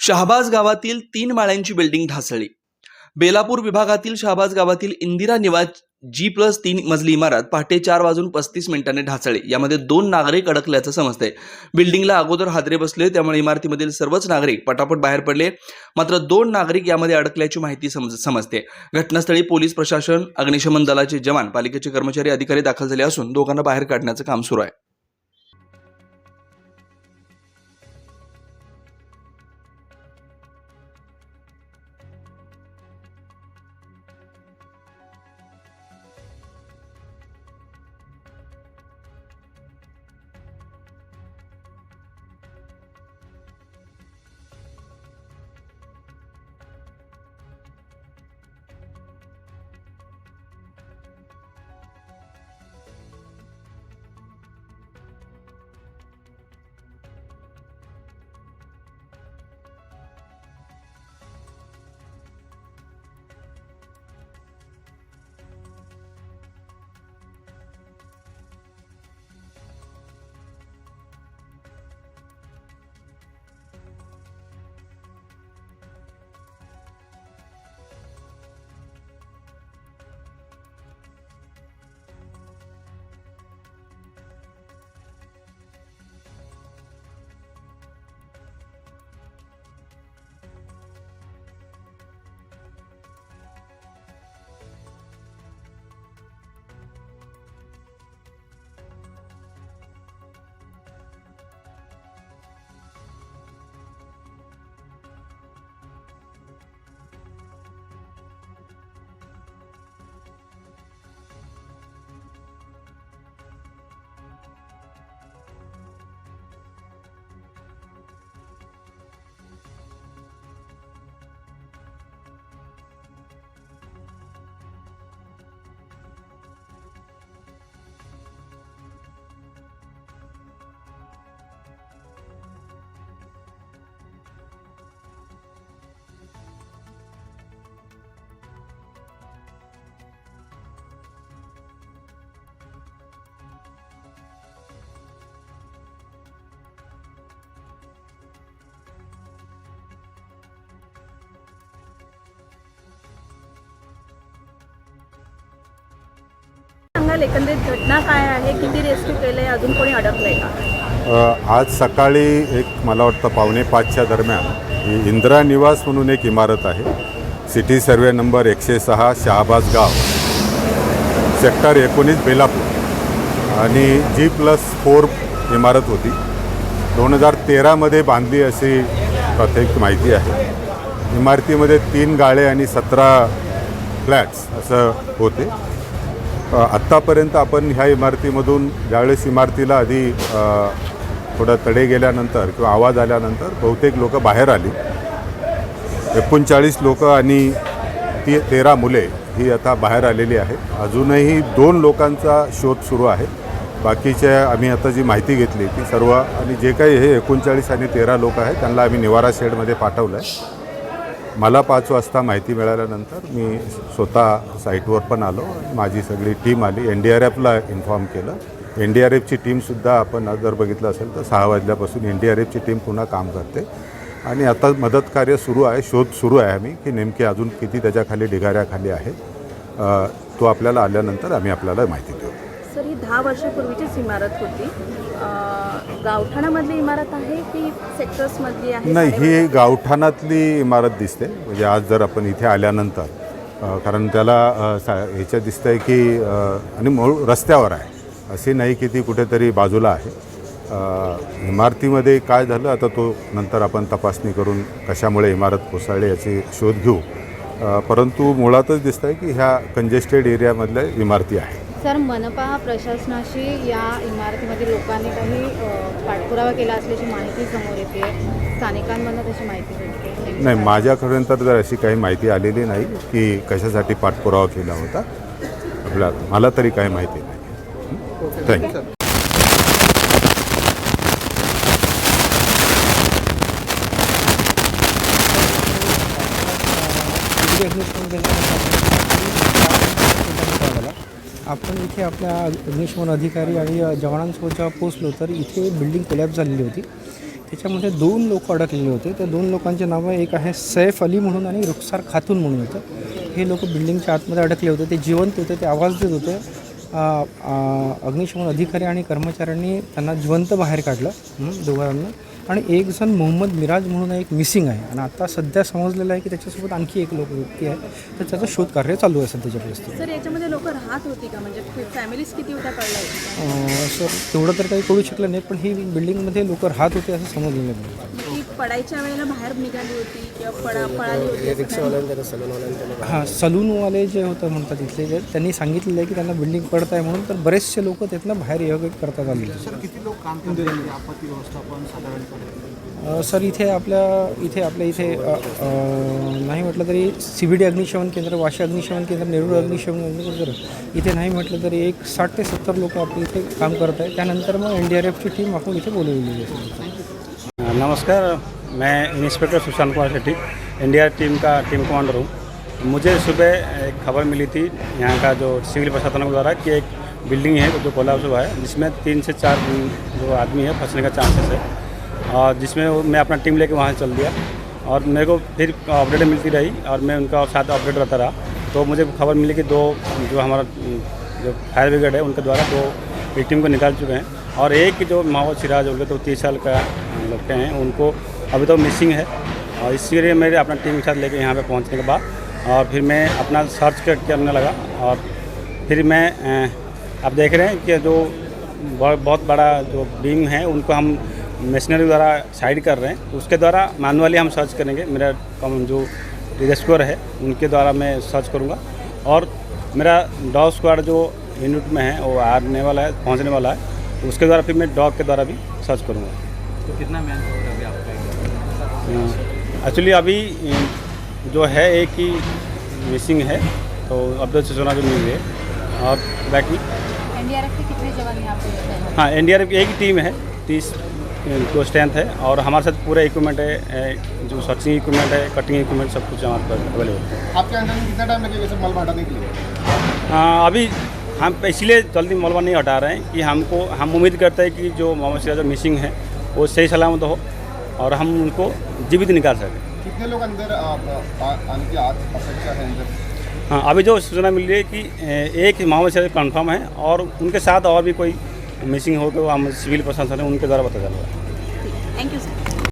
शहाबाज गावातील तीन माळ्यांची बिल्डिंग ढासळली. बेलापूर विभागातील शहाबाज गावातील इंदिरा निवास जी प्लस तीन मजली इमारत पहाटे चार वाजून पस्तीस मिनिटांनी ढासळली. यामध्ये दोन नागरिक अडकल्याचं समजतंय. बिल्डिंगला अगोदर हादरे बसले त्यामुळे इमारतीमधील सर्वच नागरिक पटापट बाहेर पडले. मात्र दोन नागरिक यामध्ये अडकल्याची माहिती समज समजते. घटनास्थळी पोलीस प्रशासन अग्निशमन दलाचे जवान पालिकेचे कर्मचारी अधिकारी दाखल झाले असून दोघांना बाहेर काढण्याचं काम सुरू आहे. सांगाल एकंदरीत घटना काय आहे? किती रेस्क्यू केलंय? अजून कोणी अडकलंय का? आज सकाळी एक मला वाटतं पावणे पाचच्या दरम्यान ही इंदिरा निवास म्हणून एक इमारत आहे. सिटी सर्वे नंबर एकशे सहा शहाबाज गाव सेक्टर एकोणीस बेलापूर. आणि जी प्लस फोर इमारत होती. दोन हजार तेरामध्ये बांधली अशी प्राथमिक माहिती आहे. इमारतीमध्ये तीन गाळे आणि सतरा फ्लॅट्स असं होते. आत्तापर्यंत आपण ह्या इमारतीमधून ज्यावेळेस इमारतीला आधी थोडा थोडं तडे गेल्यानंतर किंवा आवाज आल्यानंतर बहुतेक लोकं बाहेर आली. एकोणचाळीस लोकं आणि ती तेरा मुले ही आता बाहेर आलेली आहेत. अजूनही दोन लोकांचा शोध सुरू आहे. बाकीचे आम्ही आता जी माहिती घेतली ती सर्व आणि जे काही हे एकोणचाळीस आणि तेरा लोक आहेत त्यांना आम्ही निवारा शेडमध्ये पाठवलं आहे मला पाच वाजता माहिती मिळाल्यानंतर मी स्वतः साईटवर पण आलो. माझी सगळी टीम आली. एन डी आर एफला इन्फॉर्म केलं. एन डी आर एफची टीमसुद्धा आपण जर बघितलं असेल तर सहा वाजल्यापासून एन डी आर एफची टीम पुन्हा काम करते. आणि आता मदत कार्य सुरू आहे शोध सुरू आहे आम्ही की नेमके अजून किती त्याच्याखाली ढिगाऱ्याखाली आहे. तो आपल्याला आल्यानंतर आम्ही आपल्याला माहिती सर ही दहा वर्षापूर्वीचीच इमारत होती. गावठाणामधली इमारत आहे की सेक्टर्समधली आहे? नाही? ही गावठाणातली इमारत दिसते. म्हणजे आज जर आपण इथे आल्यानंतर कारण त्याला सा ह्याच्यात दिसतंय की अ, आणि मूळ रस्त्यावर आहे. असे नाही की ती कुठेतरी बाजूला आहे. इमारतीमध्ये काय झालं आता तो नंतर आपण तपासणी करून कशामुळे इमारत कोसळली याची शोध घेऊ. परंतु मुळातच दिसतंय की ह्या कंजेस्टेड एरियामधल्या इमारती आहेत. सर मनपा प्रशासनाशी या इमारतीमध्ये लोकांनी काही पाठपुरावा केला असल्याची माहिती समोर येते. स्थानिकांमधून तशी माहिती भेटते. नाही माझ्यापर्यंत तर अशी काही माहिती आलेली नाही की कशासाठी पाठपुरावा केला होता आपल्या मला तरी काही माहिती नाही. थँक्यू आपण इथे आपल्या अग्निशमन अधिकारी आणि जवानांसोबत जेव्हा पोचलो तर इथे बिल्डिंग कोलॅप झालेली होती. त्याच्यामध्ये दोन लोक अडकलेले होते. त्या दोन लोकांचे नावं एक आहे सैफ अली म्हणून आणि रुखसार खातून म्हणून होतं हे लोक बिल्डिंगच्या आतमध्ये अडकले होते. ते जिवंत होते ते आवाज देत होते. अग्निशमन अधिकारी आणि कर्मचाऱ्यांनी त्यांना जिवंत बाहेर काढलं दोघांना. आणि एक जण मोहम्मद मिराज म्हणून एक मिसिंग आहे. आणि आता सध्या समजलेलं आहे की त्याच्यासोबत आणखी एक लोक व्यक्ती आहे. तर त्याचं शोध कार्य चालू आहे सध्याच्या परिस्थितीत. सर याच्यामध्ये लोक राहत होती का? म्हणजे फॅमिलीज किती होत्या कळलं सर तेवढं तर काही कळू शकलं नाही पण ही बिल्डिंगमध्ये लोक राहत होते असं समजलेलं नाही. पडायच्या वेळेला बाहेर निघाली होती किंवा पडा पळाली होती? हां सलूनवाले जे होतं म्हणतात इथले जे त्यांनी सांगितलेलं आहे की त्यांना बिल्डिंग पडत आहे म्हणून तर बरेचसे लोक त्यातनं बाहेर एव्हॅक्युएट करतात आले अ, सर इथे आपल्या इथे आपल्या इथे नाही म्हटलं तरी सी बी डी अग्निशमन केंद्र वाशी अग्निशमन केंद्र नेरूळ अग्निशमन केंद्र इथे नाही म्हटलं तरी एक साठ ते सत्तर लोक आपल्या इथे काम करत आहेत त्यानंतर मग एन डी आर एफची टीम आपण इथे बोलवलेली आहे. नमस्कार, मैं inspector Sushant Kumar Shetty India team का टीम कमांडर हूँ। मुझे सुबह एक खबर मिली थी, यहाँ का जो सिविल प्रशासन द्वारा कि एक बिल्डिंग है, जो कोलाब्स हुआ है, जिसमें तीन से चार जो आदमी है, फंसने का चांसेस है। और जिसमें मैं अपना टीम लेके वहाँ चल दिया। और मेरे को फिर अपडेट मिलती रही, और मैं उनका साथ अपडेट रहता रहा। तो मुझे खबर मिली कि दो, जो हमारा, जो फायर ब्रिगेड है, उनके द्वारा दो विक्टिम को निकाल चुके हैं। और एक जो मोहम्मद सिराज उनके तो तीस साल का लड़के हैं, उनको अभी तो मिसिंग है। और इसी लिए मेरे अपना टीम के साथ लेके यहाँ पे पहुँचने के बाद, और फिर मैं अपना सर्च कर, करने लगा। और फिर मैं आप देख रहे हैं कि जो बहुत बड़ा जो बीम है, उनको हम मशीनरी द्वारा साइड कर रहे हैं। उसके द्वारा मैनुअली हम सर्च करेंगे। मेरा जो रेस्क्यूअर है, उनके द्वारा मैं सर्च करूँगा। और मेरा डॉग स्क्वाड जो यूनिट में है, वो आने वाला है, पहुँचने वाला है, उसके द्वारा फिर मैं डॉग के द्वारा भी सर्च करूँगा। तो कितना मैन पावर अभी आपका एक्चुअली अभी जो है एक ही मिसिंग है तो अब तो सूचना जो मिल है। और बाकी हाँ एन डी आर एफ़ के कितने जवान यहाँ पे हाँ? एन की एक ही टीम है तीस जो स्ट्रेंथ है। और हमारे साथ पूरा इक्विपमेंट है जो सर्चिंग इक्विपमेंट है कटिंग इक्विपमेंट सब कुछ हमारे पास अवेलेबल है। आपके अंदर कितना टाइम लगेगा सब मलबा हटाने के लिए? हाँ, अभी हम इसलिए जल्दी मलबा नहीं हटा रहे हैं कि हमको हम उम्मीद करते हैं कि जो मोहम्मद सिराज जो मिसिंग है वो सही सलामत हो और हम उनको जीवित निकाल सकें। कितने लोग अंदर आने की अपेक्षा है अंदर? हाँ अभी जो सूचना मिल रही है कि एक मामले से कन्फर्म है और उनके साथ और भी कोई मिसिंग हो तो हम सिविल प्रशासन है उनके द्वारा पता चल। रहा है थैंक यू सर